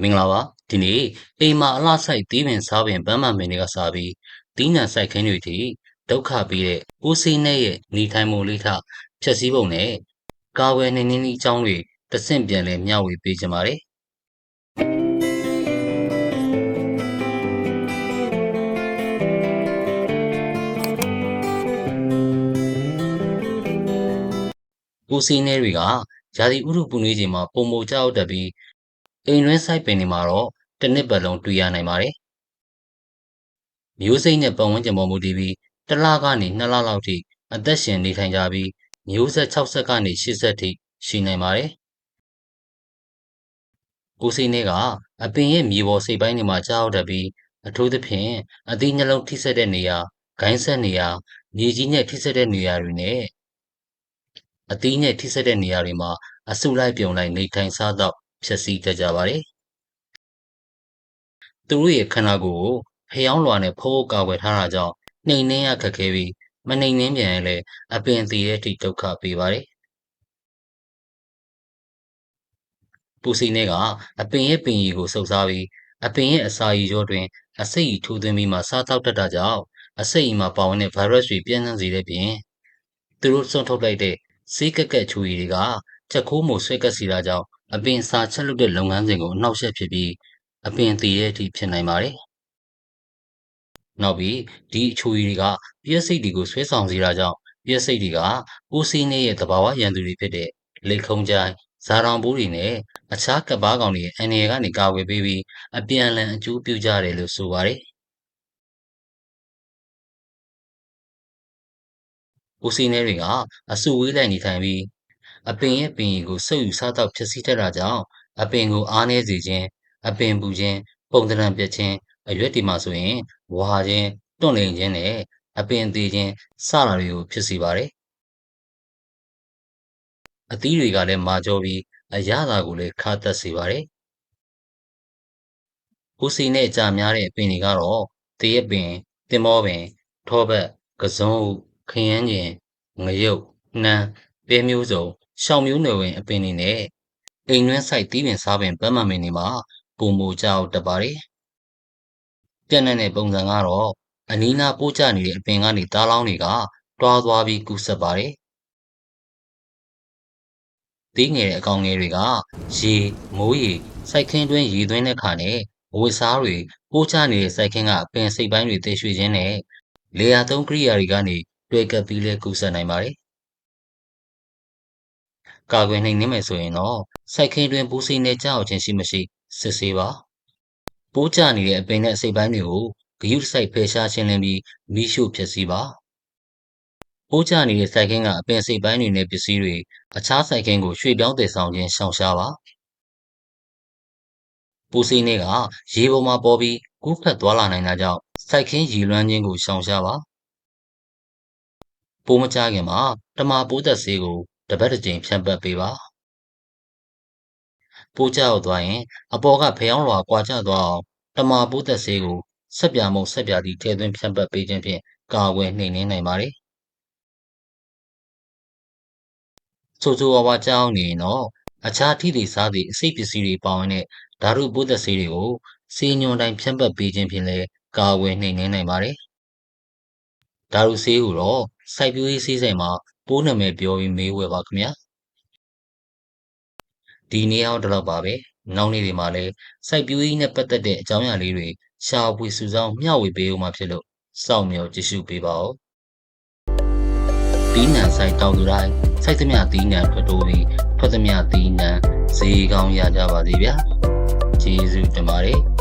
မင်္ဂလာပါဒီနေ့အိမ်မှာအလှဆိုင်သီးပင်စားပင်ပန်းမမင်တွေကစားပြီးသီးနှံဆိုင်ခင်းတွေထိဒုက္ခပြီးတဲ့ဦးစိနဲ့ရဲ့နေထိုင်မှုလေးထဖြည့်ဆည်းပုံနဲ့ကာဝယ်နေနေအကြောင်းတွေတဆင့်ပြန်လဲမျှဝေပေးကြပါတယ်ဦးစိနဲ့တွေကယာဒီဥရုပူနေချိန်မှာပုံမကြောက်တတ်ပြီး အိမ်တွင်းဆိုင်ပင်တွေမှာတော့တစ်နှစ်ပတ်လုံးတွေ့ရနိုင်ပါတယ်။မျိုးစိတ်နဲ့ပတ်ဝန်းကျင်ပေါ်မူတည်ပြီးတစ်လကနေနှစ်လလောက်ထိအသက်ရှင်နေထိုင်ကြပြီးမျိုးဆက်6ဆက်ကနေ8ဆက်ထိရှိနိုင်ပါတယ်။ကိုစိနေကအပင်ရဲ့မြေပေါ်စိတ်ပိုင်းတွေမှာကြောက်တတ်ပြီးအထူးသဖြင့်အသီးနှလုံးထိဆက်တဲ့နေရာ၊ဂိုင်းဆက်နေရာ၊မြေကြီးနဲ့ထိဆက်တဲ့နေရာတွေနဲ့အသီးနဲ့ထိဆက်တဲ့နေရာတွေမှာအစုလိုက်ပြုံလိုက်နေထိုင်စားသောက် ဖြစ်စည်းတတ်ကြပါတယ်။သူတို့ရဲ့ခန္ဓာကိုယ်ကိုဖျောင်းလွှာနဲ့ဖိုးဖိုးကာကွယ်ထားတာကြောင့်နှိမ်နှင်းရခက်ခဲပြီးမနှိမ်နှင်းပြန်ရင်လည်းအပင်သေးတဲ့အထိဒုက္ခပေးပါတယ်။ပူစီနေကအပင်ရဲ့ပင်ရည်ကိုစုပ်စားပြီးအပင်ရဲ့အစာရည်ကြောတွင်အဆိပ်ရည်ထိုးသွင်းပြီးမှစားသောက်တတ်တာကြောင့်အဆိပ်ရည်မှာပါဝင်တဲ့ဗိုင်းရပ်စ်တွေပြန့်နှံ့စေတဲ့ပြင်သူတို့စွန့်ထုတ်လိုက်တဲ့ဆေးကက်ကက်ချူရည်တွေကချက်ခိုးမှုဆွဲကပ်စီတာကြောင့် အပင်စာချက်လုပ်တဲ့လုပ်ငန်းစဉ်ကိုအနှောက်အယှက်ဖြစ်ပြီးအပင်သေးတဲ့အထိဖြစ်နိုင်ပါတယ်။နောက်ပြီးဒီအချိုရည်တွေကပြည့်စိတ်တွေကိုဆွဲဆောင်စေတာကြောင့်ပြည့်စိတ်တွေကဦးစီးနေရဲ့သဘာဝရန်သူတွေဖြစ်တဲ့လေခုံးကြိုင်းဇာတောင်ပိုးတွေနဲ့အခြားကပ်ပါးကောင်တွေရဲ့အန္တရာယ်ကနေကာကွယ်ပေးပြီးအပြန်အလှန်အကျိုးပြုကြတယ်လို့ဆိုပါတယ်။ဦးစီးနေတွေကအစုဝေးလိုက်နေထိုင်ပြီး အပင်ရဲ့ပင်ရည်ကိုစုပ်ယူစားသောက်ဖြစ်စည်းတတ်တာကြောင့်အပင်ကိုအားနည်းစေခြင်းအပင်ပူခြင်းပုံသဏ္ဍာန်ပြတ်ခြင်းအရွက်ဒီမှာဆိုရင်ဝါခြင်းတွန့်လိန်ခြင်းနဲ့အပင်သေးခြင်းစတာတွေကိုဖြစ်စေပါတယ်အသီးတွေကလည်းမာကြောပြီးအရသာကိုလည်းခါသက်စေပါတယ်ကိုစီနဲ့ကြာများတဲ့အပင်တွေကတော့တရက်ပင်တင်မောပင် ထောပတ်ကစုံခရမ်းကျင်ငရုတ်နှမ်း ပဲမျိုးစုံရှောင်မျိုးနွယ်ဝင်အပင်တွေနဲ့အိမ်နှွင်းဆိုင်တီးပင်စားပင်ပန်းမမင်တွေမှာပုံမူကြောက်တတ်ပါတယ်။ပြန့်နှံ့တဲ့ပုံစံကတော့အနီးနားပိုးကျနေတဲ့အပင်ကနေသားလောင်းတွေကတွားသွားပြီးကူးဆက်ပါတယ်။သေးငယ်တဲ့အကောင်ငယ်တွေကရေမိုးရေစိုက်ခင်းတွင်းရေသွင်းတဲ့ခါနဲ့အဝတ်စားတွေပိုးချနေတဲ့စိုက်ခင်းကအပင်စိတ်ပိုင်းတွေတည်ရွှေခြင်းနဲ့လေယာသုံးကိရိယာတွေကနေတွေ့ကပ်ပြီးလဲကူးဆက်နိုင်ပါတယ်။ ကာကွယ်နှိမ်နင်းမယ်ဆိုရင်တော့စိုက်ခင်းတွင်ပူးစိနဲ့ကြောက်ခြင်းရှိမရှိစစ်ဆေးပါ။ပိုးကျနေတဲ့အပင်နဲ့အစိတ်ပိုင်းတွေကိုဂယုစိုက်ဖယ်ရှားခြင်းလင်းပြီးမိရှုဖြစ်စီပါ။ပိုးကျနေတဲ့စိုက်ခင်းကအပင်စိတ်ပိုင်းတွေနဲ့ပစ္စည်းတွေအခြားစိုက်ခင်းကိုရွှေ့ပြောင်းတည်ဆောင်ခြင်းရှောင်ရှားပါ။ပူစိနဲ့ကရေပေါ်မှာပေါ်ပြီးကူးခတ်သွားလာနိုင်တာကြောင့်စိုက်ခင်းရည်လွှမ်းခြင်းကိုရှောင်ရှားပါ။ပိုးမကျခင်မှာတမာပိုးသက်ဆေးကို တပတ်တစ်ကြိမ်ဖြန့်ပတ်ပေးပါပိုးကျရောက်သွားရင် အပေါ်ကဖျောင်းလွှာကွာကျသွားအောင်တမာပိုးသက်ဆေးကိုဆက်ပြာမုံဆက်ပြာသည့်ထည့်သွင်းဖြန့်ပတ်ပေးခြင်းဖြင့်ကာကွယ်နှိမ်နင်းနိုင်ပါတယ်ဆိုဆိုဝါးဝါကြောင်းနေရင်တော့အခြားထိတွေစားသည့်အစိတ်ပစ္စည်းတွေပေါဝင်တဲ့ဓာတုပိုးသက်ဆေးတွေကိုစေညွန်တိုင်းဖြန့်ပတ်ပေးခြင်းဖြင့်လည်းကာကွယ်နှိမ်နင်းနိုင်ပါတယ်ဓာတုဆေးကိုတော့စိုက်ပျိုးရေးဆေးဆိုင်မှာ ပိုးနာမည်ပြောပြီးမေးဝယ်ပါခင်ဗျာဒီနေ့အောင်တော့ပါပဲနောက်နေ့တွေမှာလည်းစိုက်ပျိုးရေးနဲ့ပတ်သက်တဲ့အကြောင်းအရာလေးတွေရှာဖွေစုဆောင်းမျှဝေပေးဦးမှာဖြစ်လို့စောင့်မျှော်ကြည့်ရှုပေးပါဦးတီးနှံဆိုင်တောင်သူတိုင်းစိုက်သမျှတီးနှံထွက်တိုးပြီးထွက်သမျှတီးနှံဈေးကောင်းရကြပါစေဗျာကျေးဇူးတင်ပါတယ်